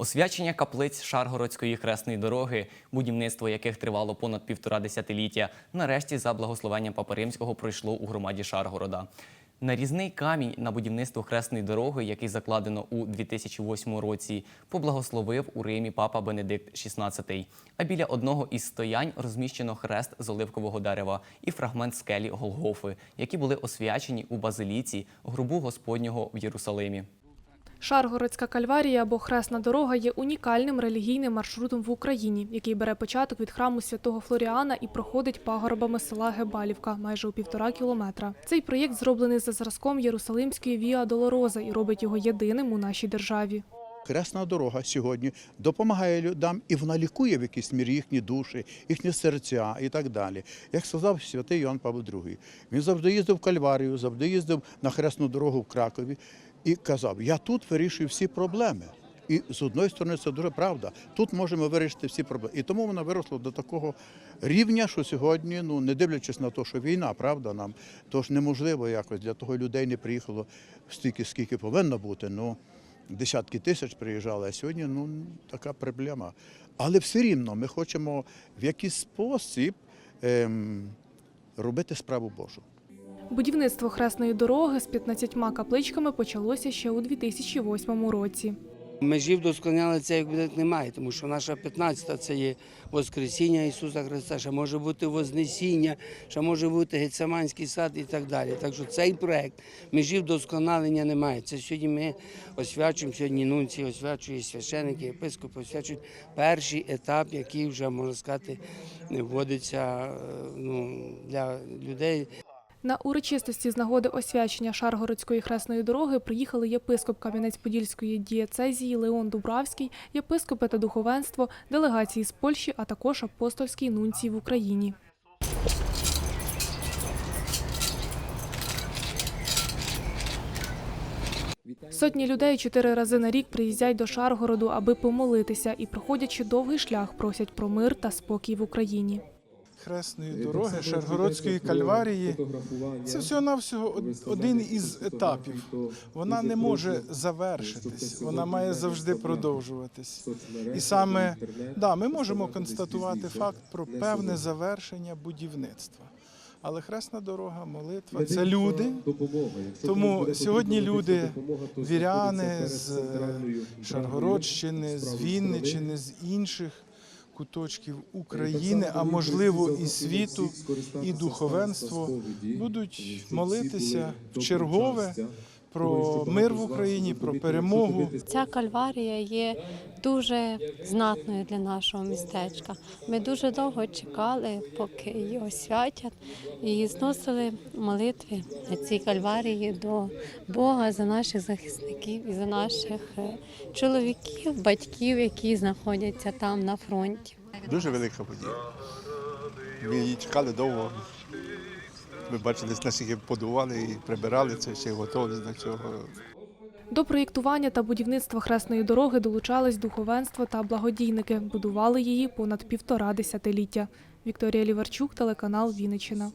Освячення каплиць Шаргородської хресної дороги, будівництво яких тривало понад півтора десятиліття, нарешті за благословенням Папи Римського пройшло у громаді Шаргорода. Нарізний камінь на будівництво хресної дороги, який закладено у 2008 році, поблагословив у Римі папа Бенедикт XVI. А біля одного із стоянь розміщено хрест з оливкового дерева і фрагмент скелі Голгофи, які були освячені у базиліці гробу Господнього в Єрусалимі. Шаргородська кальварія або хресна дорога є унікальним релігійним маршрутом в Україні, який бере початок від храму святого Флоріана і проходить пагорбами села Гебалівка майже у півтора кілометра. Цей проєкт зроблений за зразком Єрусалимської Віа Долороза і робить його єдиним у нашій державі. Хресна дорога сьогодні допомагає людям і вона лікує в якійсь мірі їхні душі, їхні серця і так далі. Як сказав святий Йоанн Павло II, він завжди їздив в Кальварію, завжди їздив на хресну дорогу в Кракові і казав: Я тут вирішую всі проблеми. І з одної сторони це дуже правда. Тут можемо вирішити всі проблеми. І тому вона виросла до такого рівня, що сьогодні, ну не дивлячись на те, що війна, правда, нам то ж неможливо якось для того людей не приїхало стільки, скільки повинно бути. Ну десятки тисяч приїжджали, а сьогодні ну така проблема. Але все рівно ми хочемо в якийсь спосіб ем, робити справу Божу. Будівництво хресної дороги з 15 капличками почалося ще у 2008 році. Межі вдосконалення це як буде немає, тому що наша 15-та це є Воскресіння Ісуса Христа, ще може бути Вознесіння, ще може бути Гецеманський сад і так далі. Так що цей проект межі вдосконалення немає. Це сьогодні ми освячуємо, сьогодні нунці освячує священики, єпископи освячують перший етап, який вже, можна сказати, вводиться е, ну, для людей. На урочистості з нагоди освячення Шаргородської хресної дороги приїхали єпископ Кам'янець-Подільської дієцезії Леон Дубравський, єпископи та духовенство, делегації з Польщі, а також апостольський нунцій в Україні. Сотні людей чотири рази на рік приїздять до Шаргороду, аби помолитися, і проходячи довгий шлях, просять про мир та спокій в Україні. Хресної дороги Шаргородської кальварії. Це всього-навсього од- один із етапів. Вона не може завершитись, вона має завжди продовжуватись. І саме да, ми можемо констатувати факт про певне завершення будівництва. Але хресна дорога, молитва це люди. Тому сьогодні люди, віряни з е, Шаргородщини, з Вінничини, з інших куточків України, а можливо і світу, і духовенство будуть молитися в чергове про мир в Україні, про перемогу. Ця кальварія є дуже знатною для нашого містечка. Ми дуже довго чекали, поки її освятять, і зносили молитви на цій кальварії до Бога за наших захисників і за наших е, чоловіків, батьків, які знаходяться там на фронті. Дуже велика подія. Ми її чекали довго. Ми бачили, наскільки подували і прибирали це, ще готувалися до цього. До проєктування та будівництва хресної дороги долучались духовенство та благодійники. Будували її понад півтора десятиліття. Вікторія Ліварчук, телеканал Вінниччина.